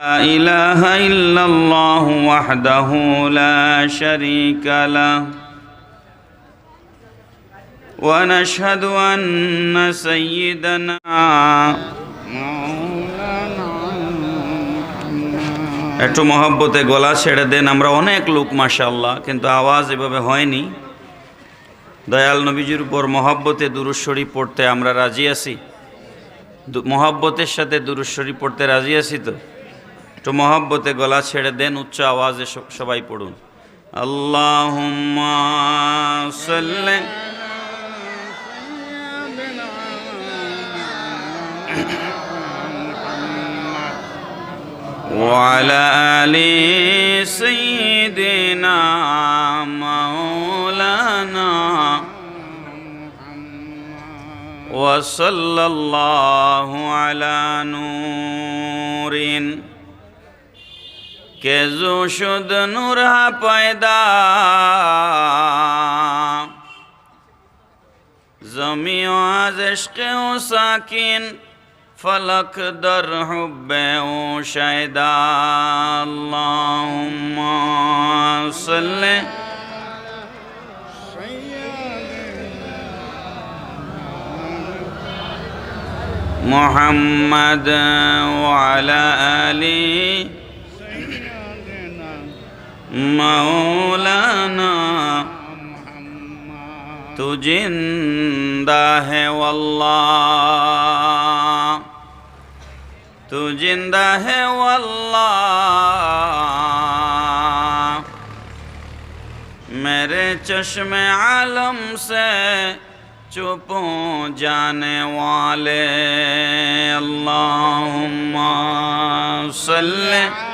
إله إلا الله وحده لا شريك له ونشهد أن سيدنا একটু মহব্বতে গলা ছেড়ে দেন, আমরা অনেক লোক মাশাল্লাহ কিন্তু আওয়াজ এভাবে হয়নি। দয়াল নবীজির উপর মহব্বতে দুরুশ্বরী পড়তে আমরা রাজি আছি। মহব্বতের সাথে দুরুশ্বরী পড়তে রাজি আছি তো? একটু মহব্বতে গলা ছেড়ে দেন উচ্চ আওয়াজে স- সবাই পড়ুন আল্লাহ সাল্লি وعلى آل سيدنا مولانا وصلى الله على نور كزو زو شد نورها پیدا زمی از عشق و ساکین فلک در حب أو شیدا اللهم صل محمد وعلى آله مولانا تو زندہ ہے واللہ تو زندہ ہے واللہ میرے چشم عالم سے چپوں جانے والے اللہم صلی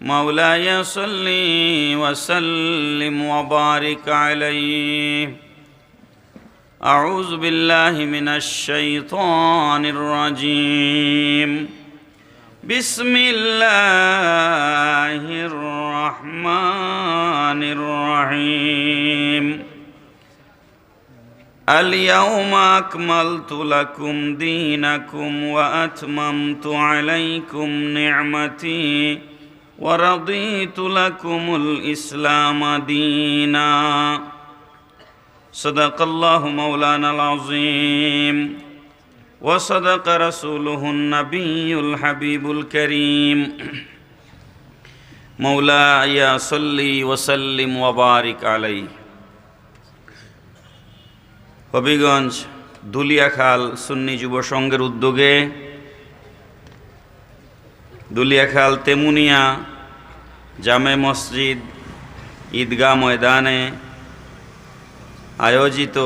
مولاي صل وسلم وبارك عليه. أعوذ بالله من الشيطان الرجيم. بسم الله الرحمن الرحيم. اليوم أكملت لكم دينكم وأتممت عليكم نعمتي. ورضيت لكم الإسلام دينا صدق الله مولانا العظيم وصدق رسوله النبي الحبيب الكريم مولاي صلي وسلم وبارك عليه হবিগঞ্জ দুলিয়াখাল সুন্নি যুব সংঘের উদ্যোগে দুলিয়াখাল তেমুনিয়া জামে মসজিদ, ঈদগাহ ময়দানে আয়োজিত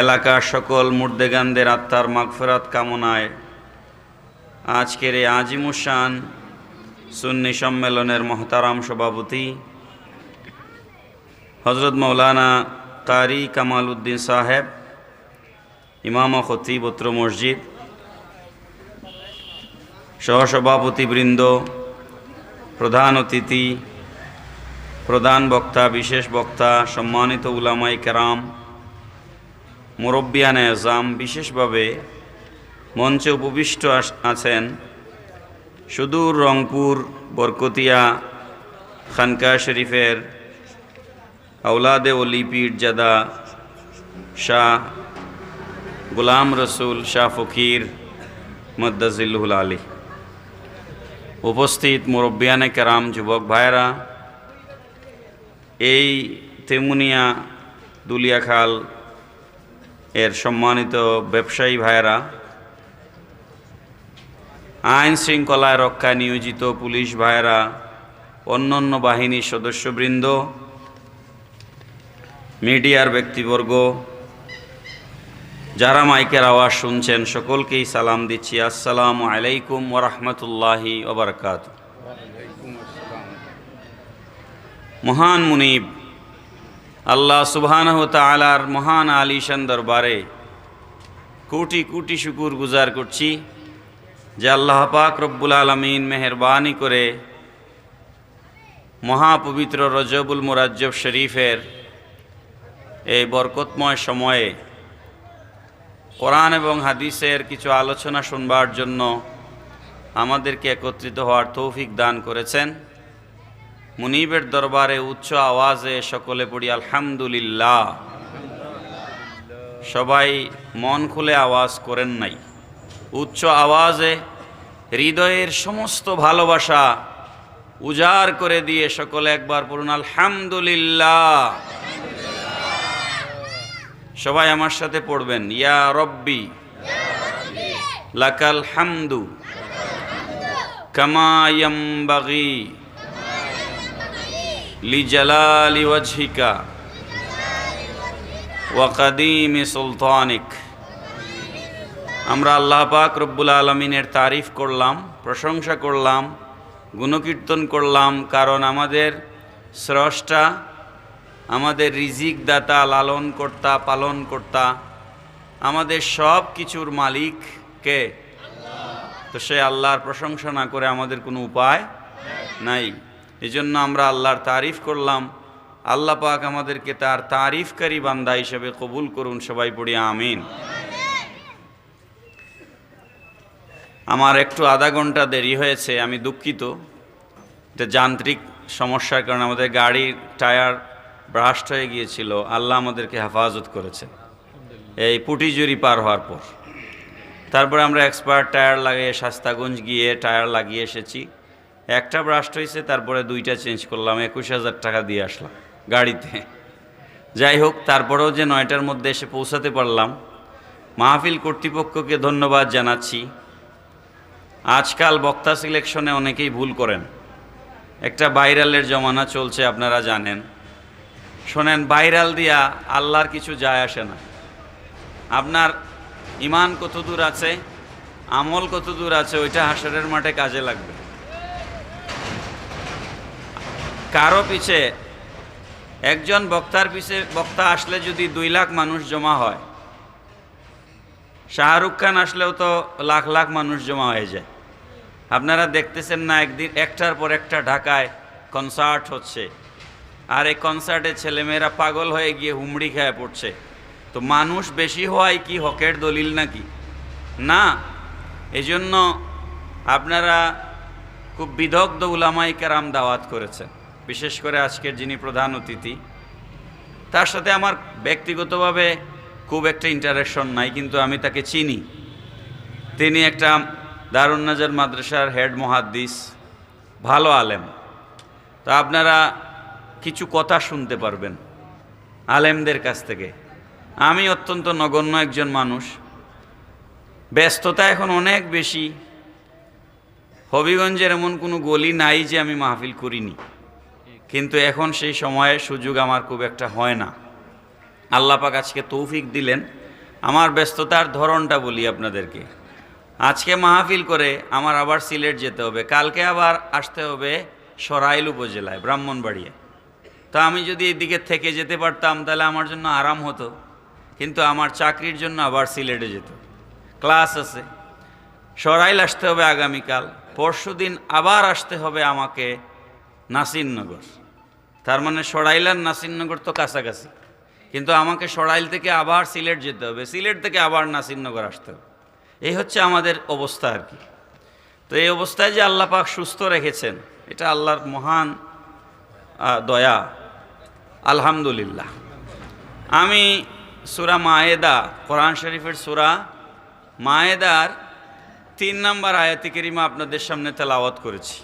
এলাকার সকল মুর্দেগানদের আত্মার মাগফেরাত কামনায় আজকের এই আজিমুসান সুন্নি সম্মেলনের মহতারাম সভাপতি হজরত মৌলানা কারি কামাল উদ্দিন সাহেব, ইমাম খতিব উত্তর মসজিদ, সহসভাপতিবৃন্দ প্রধান অতিথি, প্রধান বক্তা, বিশেষ বক্তা, সম্মানিত উলামাই কেরাম, মুরব্বিয়ান এজাম বিশেষভাবে মঞ্চে উপবিষ্ট আছেন সুদূর রংপুর বরকতিয়া খানকা শরীফের আউলাদে ওলি পীরজাদা শাহ গুলাম রসুল শাহ ফকির মদ্দাজিল্লুল আলী। উপস্থিত মুরব্বিয়ানে কেরাম, যুবক ভাইরা এই তেমুনিয়া দুলিয়াখাল এর সম্মানিত ব্যবসায়ী ভাইয়েরা, আইন শৃঙ্খলায় রক্ষায় নিয়োজিত পুলিশ ভাইয়েরা, অন্যান্য বাহিনীর সদস্যবৃন্দ, মিডিয়ার ব্যক্তিবর্গ যারা মাইকের আওয়াজ শুনছেন, সকলকেই সালাম দিচ্ছি। আসসালামু আলাইকুম ওরহমতুল্লাহি ওবরকাত মহান মুনিব, আল্লাহ সুবহানাহু তালার মহান আলিশান দরবারে কোটি কোটি শুকুর গুজার করছি যে আল্লাহ পাক রব্বুল আলমিন মেহরবানি করে মহাপবিত্র রজবুল মুরাজ্জব শরীফের এই বরকতময় সময়ে কোরআন এবং হাদিসের কিছু আলোচনা শুনবার জন্য আমাদেরকে একত্রিত হওয়ার তৌফিক দান করেছেন। মুনিবের দরবারে উচ্চ আওয়াজে সকলে পড়ি, আলহামদুলিল্লাহ। সবাই মন খুলে আওয়াজ করেন নাই। উচ্চ আওয়াজে হৃদয়ের সমস্ত ভালোবাসা উজাড় করে দিয়ে সকলে একবার পড়ুন, আলহামদুলিল্লাহ। সবাই আমার সাথে পড়বেন। ইয়া রব্বি, লাকাল হামদু কামায়াম বাগি লিজালালি ওয়াজহিকা ওয়াকাদিমি সুলতানিক। আমরা আল্লাহ পাক রব্বুল আলমিনের তারিফ করলাম, প্রশংসা করলাম, গুণকীর্তন করলাম, কারণ আমাদের স্রষ্টা আমাদের রিজিক দাতা লালন কর্তা পালন কর্তা আমাদের সব কিছুর মালিক কে? তো সে আল্লাহর প্রশংসা না করে আমাদের কোনো উপায় নাই। এজন্য আমরা আল্লাহর তারিফ করলাম। আল্লাহ পাক আমাদেরকে তার তারিফকারী বান্দা হিসেবে কবুল করুন সবাই পড়ি আমিন। আমার একটু আধা ঘণ্টা দেরি হয়েছে আমি দুঃখিত। এটা যান্ত্রিক সমস্যার কারণে আমাদের গাড়ির টায়ার ব্রাস্ট হয়ে গিয়েছিল, আল্লাহ আমাদেরকে হেফাজত করেছে। এই পুটিজুরি পার হওয়ার পর। তারপরে আমরা এক্সপার্ট টায়ার লাগিয়ে, শাস্তাগঞ্জ গিয়ে টায়ার লাগিয়ে এসেছি। একটা ব্রাস্ট হয়েছে, তারপরে দুইটা চেঞ্জ করলাম, একুশ হাজার টাকা দিয়ে আসলাম গাড়িতে। যাই হোক, তারপরেও যে নয়টার মধ্যে এসে পৌঁছাতে পারলাম। মাহফিল কর্তৃপক্ষকে ধন্যবাদ জানাচ্ছি। আজকাল বক্তা সিলেকশনে অনেকেই ভুল করেন। একটা ভাইরালের জমানা চলছে, আপনারা জানেন। শোনেন, ভাইরাল দিয়া আল্লাহর কিছু যায় আসে না। আপনার ইমান কত দূর আছে, আমল কত দূর আছে, ওইটা হাসরের মাঠে কাজে লাগবে। কারও পিছে, একজন বক্তার পিছে, বক্তা আসলে যদি দুই লাখ মানুষ জমা হয়, শাহরুখ খান আসলেও তো লাখ লাখ মানুষ জমা হয়ে যায়। আপনারা দেখতেছেন না, একদিন, একটার পর একটা ঢাকায় কনসার্ট হচ্ছে। আর এই কনসার্টে ছেলেমেয়েরা পাগল হয়ে গিয়ে হুমড়ি খেয়ে পড়ছে। তো মানুষ বেশি হওয়ায় কি হকের দলিল নাকি? না, এজন্য আপনারা খুব বিদগ্ধ উলামাই কেরাম দাওয়াত করেছেন, বিশেষ করে আজকের যিনি প্রধান অতিথি। তার সাথে আমার ব্যক্তিগতভাবে খুব একটা ইন্টারাকশন নাই, কিন্তু আমি তাকে চিনি। তিনি একটা দারুণ নাজার মাদ্রাসার হেড মহাদ্দিস, ভালো আলেম। তো আপনারা কিছু কথা শুনতে পারবেন আলেমদের কাছ থেকে। আমি অত্যন্ত নগণ্য একজন মানুষ। ব্যস্ততা এখন অনেক বেশি। হবিগঞ্জের এমন কোনো গলি নাই যে আমি মাহফিল করিনি। কিন্তু এখন সেই সময়ে সুযোগ আমার খুব একটা হয় না। আল্লাপাক আজকে তৌফিক দিলেন। আমার ব্যস্ততার ধরনটা বলি আপনাদেরকে। আজকে মাহফিল করে আমার আবার সিলেট যেতে হবে। কালকে আবার আসতে হবে সরাইল উপজেলায় ব্রাহ্মণবাড়িয়া তা আমি যদি এদিকে থেকে যেতে পারতাম, তাহলে আমার জন্য আরাম হতো। কিন্তু আমার চাকরির জন্য আবার সিলেটে যেত ক্লাস আছে। সরাইল আসতে হবে আগামীকাল। পরশু দিন আবার আসতে হবে আমাকে নাসিরনগর। তার মানে সরাইল আর নাসিরনগর তো কাছাকাছি। কিন্তু আমাকে সরাইল থেকে আবার সিলেট যেতে হবে। সিলেট থেকে আবার নাসিরনগর আসতে হবে। এই হচ্ছে আমাদের অবস্থা আর কি। তো এই অবস্থায় যে আল্লাহ পাক সুস্থ রেখেছেন, এটা আল্লাহর মহান দয়া। আলহামদুলিল্লাহ। আমি সুরা মায়েদা, কোরআন শরীফের সুরা মায়েদার তিন নম্বর আয়াতি কেরিমা আপনাদের সামনে তেলাওয়াত করেছি।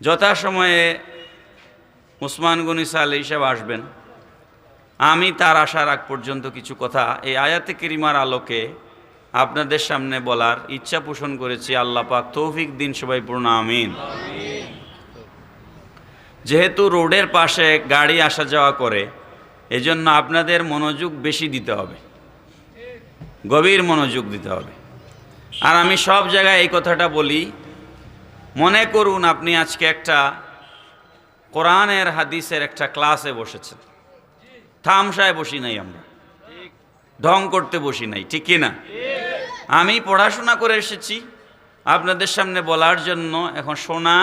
যথাসময়ে উসমান গনিসা আলী সাহেব আসবেন। আমি তার আসার আগ পর্যন্ত কিছু কথা এই আয়াতে কেরিমার আলোকে আপনাদের সামনে বলার ইচ্ছা পোষণ করেছি। আল্লাহ পাক তৌফিক দিন সবাই পূর্ণ আমিন। যেহেতু রোডের পাশে গাড়ি আসা যাওয়া করে, এজন্য আপনাদের মনোযোগ বেশি দিতে হবে। গভীর মনোযোগ দিতে হবে। আর আমি সব জায়গায় এই কথাটা বলি, মনে করুন আপনি আজকে একটা কোরআনের হাদিসের একটা ক্লাসে বসেছেন। থামসায় বসি নাই আমরা। ঢং করতে বসি নাই, ঠিক কি না? আমি পড়াশোনা করে এসেছি। আপনাদের সামনে বলার জন্য এখন শোনা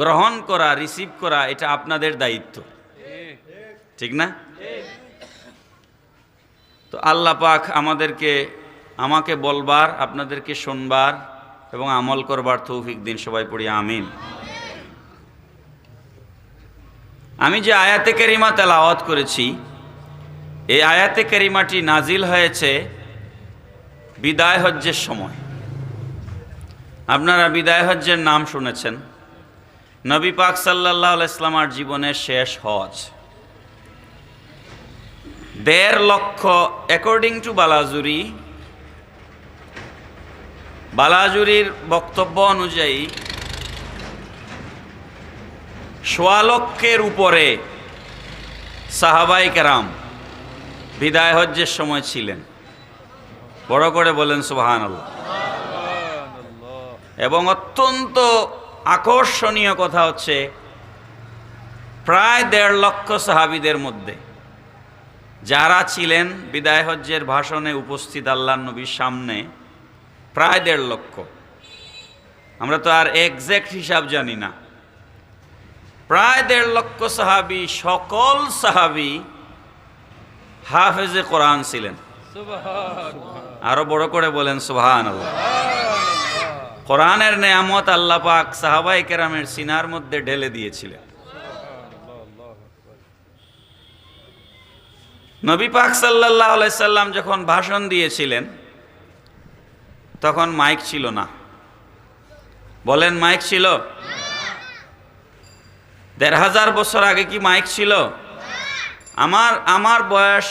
গ্রহণ করা রিসিভ করা, এটা আপনাদের দায়িত্ব। ঠিক না? তো আল্লাহ পাক আমাদেরকে, আমাকে বলবার, আপনাদেরকে শুনবার এবং আমল করবার তৌফিক দিন সবাই পড়ি, আমিন। আমি যে আয়াতে কেরিমা তেলাওয়াত করেছি, এই আয়াতে কেরিমাটি নাজিল হয়েছে বিদায় হজ্জের সময়। আপনারা বিদায় হজ্জের নাম শুনেছেন। নবী পাক সাল্লাহ ইসলামার জীবনের শেষ হজ। দেড় লক্ষ অ্যাকর্ডিং টু বালাজুরি, বালাজুরির বক্তব্য অনুযায়ী সোয়ালক্ষের উপরে সাহাবাই কেরাম বিদায় হজ্জের সময় ছিলেন। বড় করে বলেন সুবাহান আল্লাহ এবং অত্যন্ত আকর্ষণীয় কথা হচ্ছে প্রায় দেড় লক্ষ সাহাবিদের মধ্যে যারা ছিলেন বিদায় হজ্জের ভাষণে উপস্থিত আল্লাহ নবীর সামনে প্রায় দেড় লক্ষ। আমরা তো আর এক্স্যাক্ট হিসাব জানি না। প্রায় দেড় লক্ষ সাহাবি সকল সাহাবি হাফেজে কোরআন ছিলেন। আরও বড় করে বলেন সুহান আল্লাহ কোরআনের নেয়ামত আল্লাহ পাক সাহাবাই কেরামের সিনার মধ্যে ঢেলে দিয়েছিলেন। নবী পাক সাল্লাহ সাল্লাম যখন ভাষণ দিয়েছিলেন, তখন মাইক ছিল না। বলেন, মাইক ছিল? দেড় হাজার বছর আগে কি মাইক ছিল? আমার আমার বয়স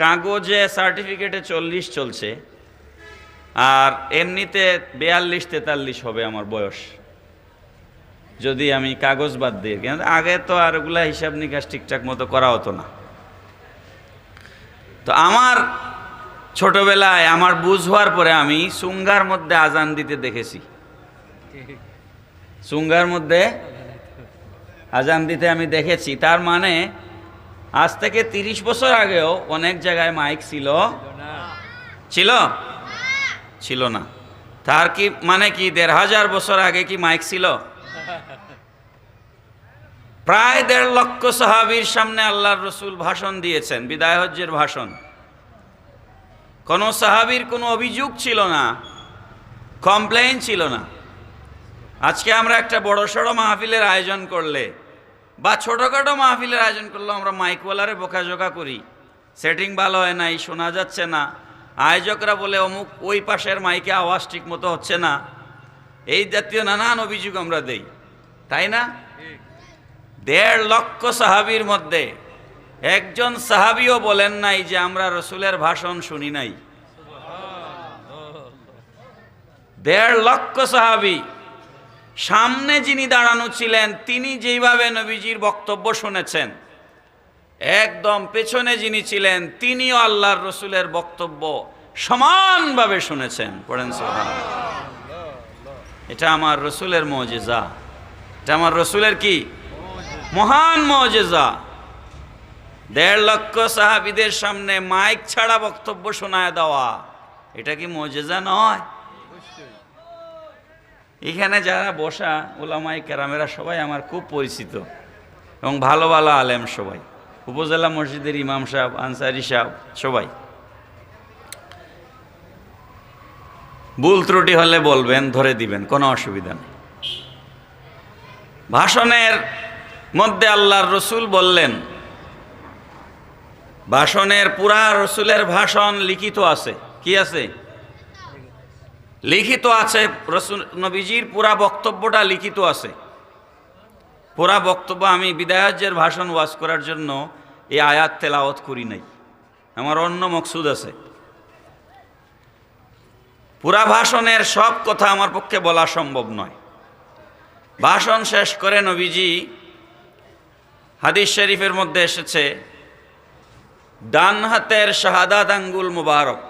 কাগজে, সার্টিফিকেটে চল্লিশ চলছে। আর এমনিতে বেয়াল্লিশ, তেতাল্লিশ হবে আমার বয়স। যদি আমি কাগজ বাদ দিই কিন্তু আগে তো আর ওগুলা হিসাব নিকাশ ঠিকঠাক মতো করা হতো না। তো আমার ছোটবেলায় আমার বুঝ হওয়ার পরে আমি সুঙ্গার মধ্যে আজান দিতে দেখেছি। সুঙ্গার মধ্যে আজান দিতে আমি দেখেছি। তার মানে আজ থেকে তিরিশ বছর আগেও অনেক জায়গায় মাইক ছিল। ছিল? ছিল না। তার কি মানে কি? দেড় হাজার বছর আগে কি মাইক ছিল? প্রায় দেড় লক্ষ সাহাবির সামনে আল্লাহর রসুল ভাষণ দিয়েছেন, বিদায় হজ্জের ভাষণ। কোনো সাহাবির কোনো অভিযোগ ছিল না, কমপ্লেইন ছিল না। আজকে আমরা একটা বড় সড়ো মাহফিলের আয়োজন করলে বা ছোটোখাটো মাহফিলের আয়োজন করলে আমরা মাইকওয়ালারে বোকাজোকা করি। সেটিং ভালো হয় নাই, শোনা যাচ্ছে না। আয়োজকরা বলে, অমুক ওই পাশের মাইকে আওয়াজ ঠিক মতো হচ্ছে না। এই জাতীয় নানান অভিযোগ আমরা দেই। তাই না? দেড় লক্ষ সাহাবির মধ্যে একজন সাহাবিও বলেন নাই যে, আমরা রসুলের ভাষণ শুনি নাই। দেড় লক্ষ সাহাবি সামনে যিনি দাঁড়ানো ছিলেন, তিনি যেইভাবে নবীজির বক্তব্য শুনেছেন একদম পেছনে যিনি ছিলেন, তিনিও আল্লাহর রসুলের বক্তব্য সমানভাবে শুনেছেন। পড়েন এটা আমার রসুলের মজেজা। এটা আমার রসুলের কি? মহান মজেজা। দেড় লক্ষ সাহাবিদের সামনে মাইক ছাড়া বক্তব্য শোনায় দেওয়া, এটা কি মজেজা নয়? এখানে যারা বসা ওলামাই কেরামেরা সবাই আমার খুব পরিচিত এবং ভালো ভালো আলেম সবাই। উপজেলা মসজিদের ইমাম সাহেব, আনসারি সাহেব, সবাই। ভুল ত্রুটি হলে বলবেন, ধরে দিবেন, কোনো অসুবিধা নেই। ভাষণের মধ্যে আল্লাহর রসুল বললেন, ভাষণের পুরা রসুলের ভাষণ লিখিত আছে। কি আছে? লিখিত আছে, রসুল, নবীজির পুরা বক্তব্যটা লিখিত আছে। পুরা বক্তব্য আমি বিদায়াজ্যের ভাষণ ওয়াজ করার জন্য এই আয়াত তেলাওয়াত করি নাই। আমার অন্য মকসুদ আছে। পুরা ভাষণের সব কথা আমার পক্ষে বলা সম্ভব নয়। ভাষণ শেষ করে নবীজি হাদিস শরীফের মধ্যে এসেছে, ডান হাতের শাহাদাত আঙ্গুল মুবারক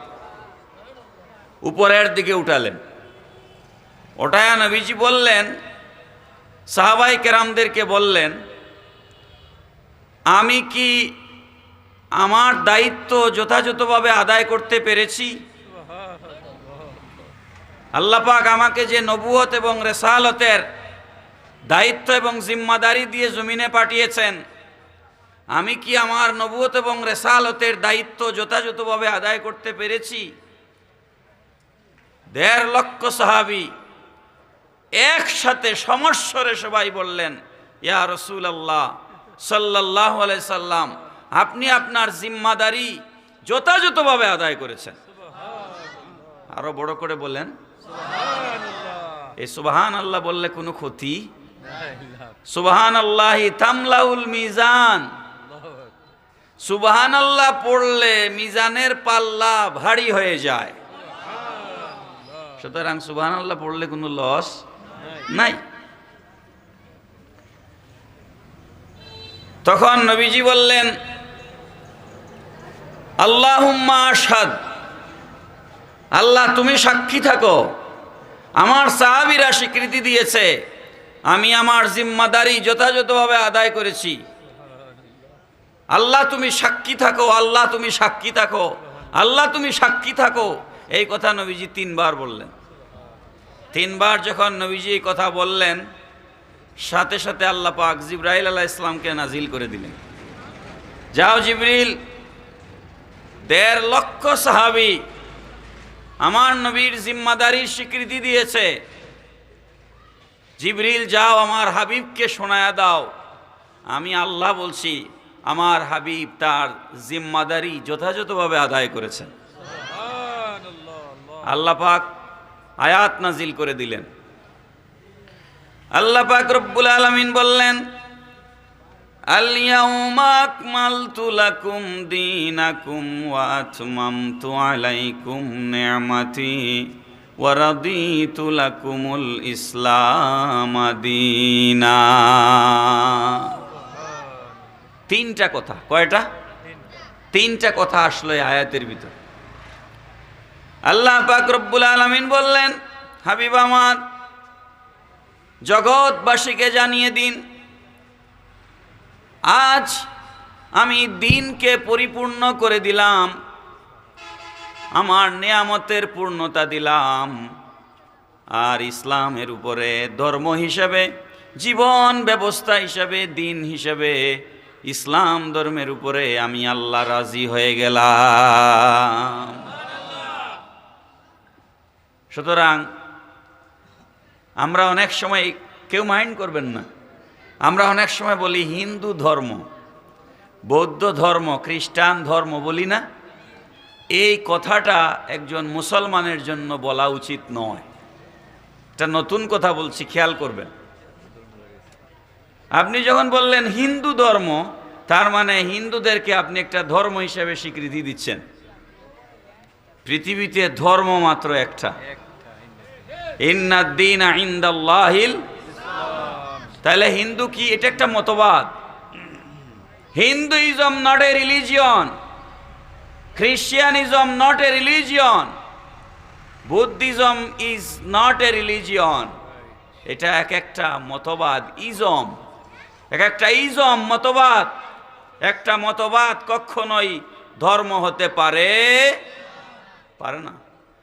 উপরের দিকে উঠালেন। ওটায় নবীজি বললেন, সাহাবাই কেরামদেরকে বললেন আমি কি আমার দায়িত্ব যথাযথভাবে আদায় করতে পেরেছি? আল্লাহ পাক আমাকে যে নবুয়ত এবং রেসালতের দায়িত্ব এবং জিম্মাদারি দিয়ে জমিনে পাঠিয়েছেন, আমি কি আমার নবুয়ত এবং রেসালতের দায়িত্ব যথাযথভাবে আদায় করতে পেরেছি? দেড় লক্ষ সাহাবি একসাথে সমস্বরে সবাই বললেন, ইয়া রসুল আল্লাহ সাল্লাহ সাল্লাম আপনি আপনার জিম্মাদারি যথাযথভাবে আদায় করেছেন। আরও বড় করে বলেন। এই সুবাহান আল্লাহ বললে কোনো ক্ষতি সুবাহান আল্লাহ তামলাউল মিজান। সুবাহান আল্লাহ পড়লে মিজানের পাল্লা ভারী হয়ে যায়। সুতরাং সুবাহান আল্লাহ পড়লে কোনো লস নাই। তখন নবীজি বললেন, আল্লাহুম্মা আসাদ আল্লাহ তুমি সাক্ষী থাকো। আমার সাহাবিরা স্বীকৃতি দিয়েছে। আমি আমার জিম্মাদারি যথাযথভাবে আদায় করেছি। আল্লাহ তুমি সাক্ষী থাকো, আল্লাহ তুমি সাক্ষী থাকো, আল্লাহ তুমি সাক্ষী থাকো। এই কথা নবীজি তিনবার বললেন। তিনবার যখন নবীজি এই কথা বললেন সাথে সাথে আল্লাহ পাক জিব্রাইল আলাহ ইসলামকে নাজিল করে দিলেন। যাও জিবরিল দেড় লক্ষ সাহাবি আমার নবীর জিম্মাদারির স্বীকৃতি দিয়েছে। জিবরিল যাও আমার হাবিবকে শোনায়া দাও। আমি আল্লাহ বলছি আমার হাবিব তার জিম্মাদারি যথাযথভাবে আদায় করেছেন। আল্লাহ। পাক আয়াত নাজিল করে দিলেন। আল্লাহ পাক রব্বুল আলামিন বললেন আলাইকুম তিনটা কথা, কয়টা? তিনটা কথা আসলো আয়াতের ভিতর। আল্লাহ পাক রব্বুল আলামিন বললেন, হাবিব আমার জগৎবাসীকে জানিয়ে দিন। আজ আমি দিনকে পরিপূর্ণ করে দিলাম। আমার নেয়ামতের পূর্ণতা দিলাম। আর ইসলামের উপরে ধর্ম হিসাবে, জীবন ব্যবস্থা হিসাবে, দিন হিসাবে, ইসলাম ধর্মের উপরে আমি আল্লাহ রাজি হয়ে গেলাম। সুতরাং আমরা অনেক সময় কেউ মাইন্ড করবেন না। আমরা অনেক সময় বলি হিন্দু ধর্ম, বৌদ্ধ ধর্ম, খ্রিস্টান ধর্ম বলি না। এই কথাটা একজন মুসলমানের জন্য বলা উচিত নয়। এটা নতুন কথা বলছি, খেয়াল করবেন। আপনি যখন বললেন হিন্দু ধর্ম, তার মানে হিন্দুদেরকে আপনি একটা ধর্ম হিসেবে স্বীকৃতি দিচ্ছেন। পৃথিবীতে ধর্ম মাত্র একটা। তাহলে হিন্দু কি? এটা একটা মতবাদ। Hinduism not a religion Christianism not a religion Buddhism is not a religion এটা এক একটা মতবাদ, ইজম। এক একটা ইজম মতবাদ। একটা মতবাদ কখনোই ধর্ম হতে পারে পারে না।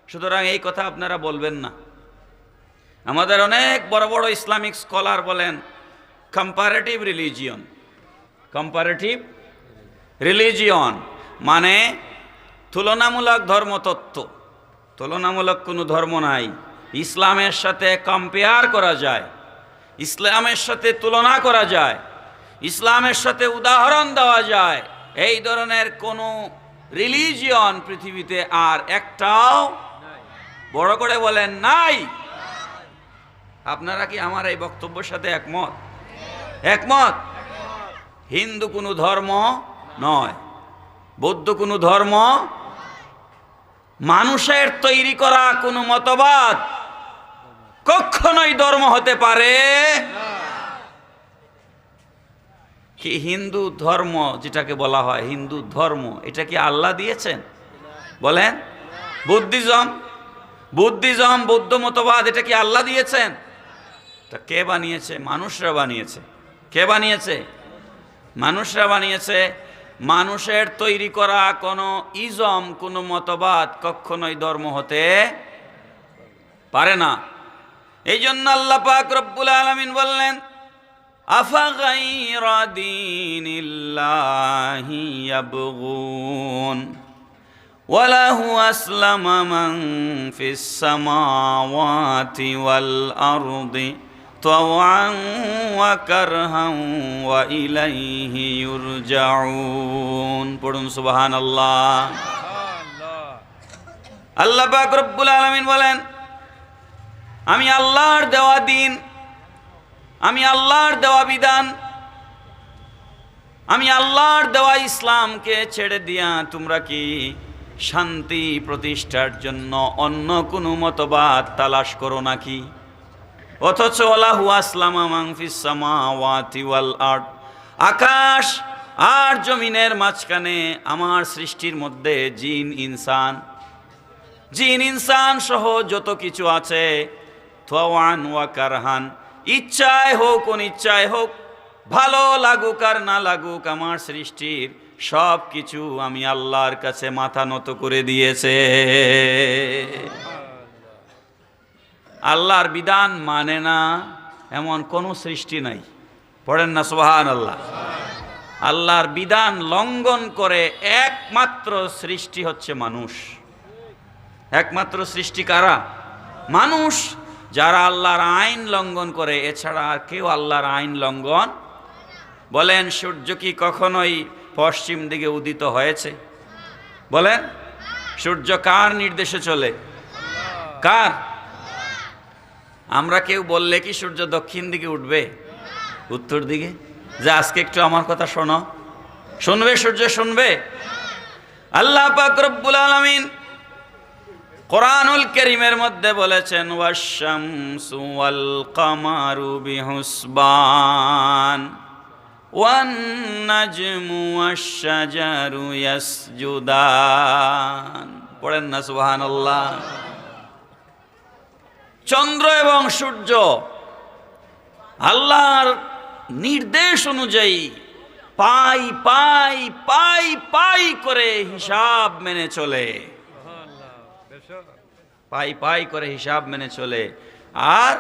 সুতরাং এই কথা আপনারা বলবেন না। আমাদের অনেক বড় বড় ইসলামিক স্কলার বলেন কম্পারেটিভ রিলিজিয়ন কম্পারেটিভ রিলিজিয়ন মানে তুলনামূলক ধর্মতত্ত্ব। তুলনামূলক কোনো ধর্ম নাই। ইসলামের সাথে কম্পেয়ার করা যায়। ইসলামের সাথে তুলনা করা যায়। ইসলামের সাথে উদাহরণ দেওয়া যায়। এই ধরনের কোনো রিলিজিয়ন পৃথিবীতে আর একটাও বড় করে বলেন নাই। আপনারা কি আমার এই বক্তব্যের সাথে একমত? একমত? হিন্দু কোনো ধর্ম নয়। বৌদ্ধ কোনো ধর্ম মানুষের তৈরি করা কোনো মতবাদ কখনোই ধর্ম হতে পারে কি হিন্দু ধর্ম যেটাকে বলা হয়, হিন্দু ধর্ম, এটা কি আল্লাহ দিয়েছেন? বলেন। বুদ্ধিজম? বুদ্ধিজম, বৌদ্ধ মতবাদ, এটা কি আল্লাহ দিয়েছেন? তা কে বানিয়েছে মানুষরা বানিয়েছে কে বানিয়েছে মানুষরা বানিয়েছে মানুষের তৈরি করা কোনো ইজম কোনো মতবাদ কখনোই ধর্ম হতে পারে না এই জন্য আল্লাহ পাক রব্বুল আলমিন বললেন أفغير دين الله يبغون وله أسلم من في السماوات والأرض طوعا وكرها وإليه يرجعون পড়ুন সুবহান আল্লাহ আল্লাহ পাক রব্বুল আলামিন বলেন আমি আল্লাহর দেওয়া দিন আমি আল্লাহর দেওয়া বিধান আমি আল্লাহর দেওয়া ইসলামকে ছেড়ে দিয়া তোমরা কি শান্তি প্রতিষ্ঠার জন্য অন্য কোনো মতবাদ তালাশ করো নাকি অথচ আল্লাহু আসলামা মাংফিসামা ওয়াতি ওয়াল আর্ট আকাশ আর জমিনের মাঝখানে আমার সৃষ্টির মধ্যে জিন, ইনসান। জিন, ইনসান সহ যত কিছু আছে থওয়ান ওয়া কারহান। ইচ্ছায় হোক, অনিচ্ছায় হোক, ভালো লাগুক আর না লাগুক, আমার সৃষ্টির সব কিছু আমি আল্লাহর কাছে মাথা নত করে দিয়েছে। আল্লাহর বিধান মানে না এমন কোনো সৃষ্টি নাই। পড়েন না সোহান আল্লাহ আল্লাহর বিধান লঙ্ঘন করে একমাত্র সৃষ্টি হচ্ছে মানুষ। একমাত্র সৃষ্টি কারা? মানুষ, যারা আল্লাহর আইন লঙ্ঘন করে। এছাড়া আর কেউ আল্লাহর আইন লঙ্ঘন বলেন, সূর্য কি কখনোই পশ্চিম দিকে উদিত হয়েছে? বলেন, সূর্য কার নির্দেশে চলে? কার? আমরা কেউ বললে কি সূর্য দক্ষিণ দিকে উঠবে? উত্তর দিকে? যে আজকে একটু আমার কথা শোনো। শুনবে সূর্য, শুনবে? আল্লাহ রব্বুল আলামিন কোরআনুল করিমের মধ্যে বলেছেন ওয়াশামসু ওয়াল কামারু ওয়ান নাজমু ওয়াশ-শাজারু ইয়াসজুদান। পড়েন না, সুবহানাল্লাহ। চন্দ্র এবং সূর্য আল্লাহর নির্দেশ অনুযায়ী পাই পাই পাই পাই করে হিসাব মেনে চলে। পাই পাই করে হিসাব মেনে চলে। আর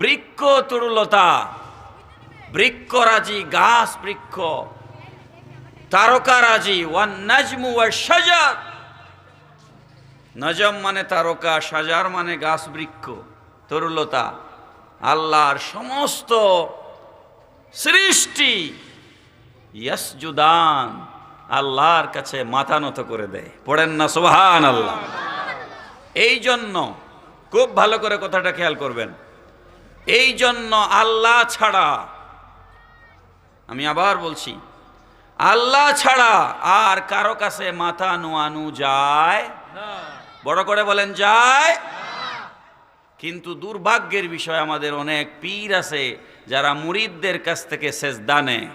বৃক্ষ তরুলতা বৃক্ষরাজি গাছ বৃক্ষ তারকারাজি ওয়ান নাজমু ওয়া সাজার নজম মানে তারকা সাজার মানে গাছ বৃক্ষ। তরুলতা, আল্লাহর সমস্ত সৃষ্টি ইয়াসজুদান আল্লাহর কাছে মাথা নত করে দেয়। পড়েন না সুবহান আল্লাহ এই জন্য খুব ভালো করে কথাটা খেয়াল করবেন। এই জন্য আল্লাহ ছাড়া, আমি আবার বলছি, আল্লাহ ছাড়া আর কারও কাছে মাথা নোয়ানো যায়? বড় করে বলেন, যায়? কিন্তু দুর্ভাগ্যের বিষয় আমাদের অনেক পীর আছে যারা মুরিদদের কাছ থেকে সেজদা নেয়।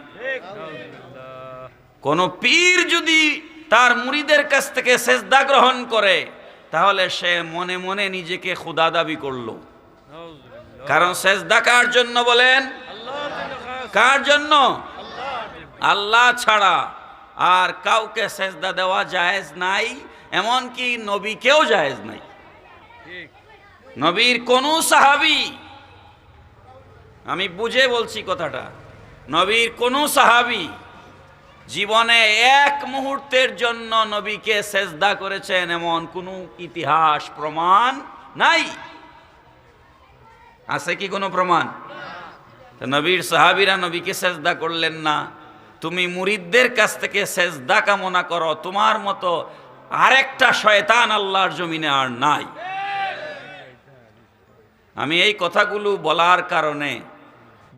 কোন পীর যদি তার মুরিদের কাছ থেকে সেজদা গ্রহণ করে, তাহলে সে মনে মনে নিজেকে খুদা দাবি করল। কারণ সেজদা কার জন্য বলেন? কার জন্য? আল্লাহ ছাড়া। আর কাউকে সেজদা দেওয়া জায়েজ নাই, এমনকি নবীকেও জায়েজ নাই। নবীর কোন সাহাবি, আমি বুঝে বলছি কথাটা, নবীর কোন সাহাবি জীবনে এক মুহূর্তের জন্য নবীকে সেজদা করেছেন এমন কোনো ইতিহাস, প্রমাণ নাই। আছে কি কোনো প্রমাণ? নবীর সাহাবিরা নবীকে সেজদা করলেন না। তুমি মুরিদদের কাছ থেকে সেজদা কামনা করো, তোমার মতো আরেকটা শয়তান আল্লাহর জমিনে আর নাই। আমি এই কথাগুলো বলার কারণে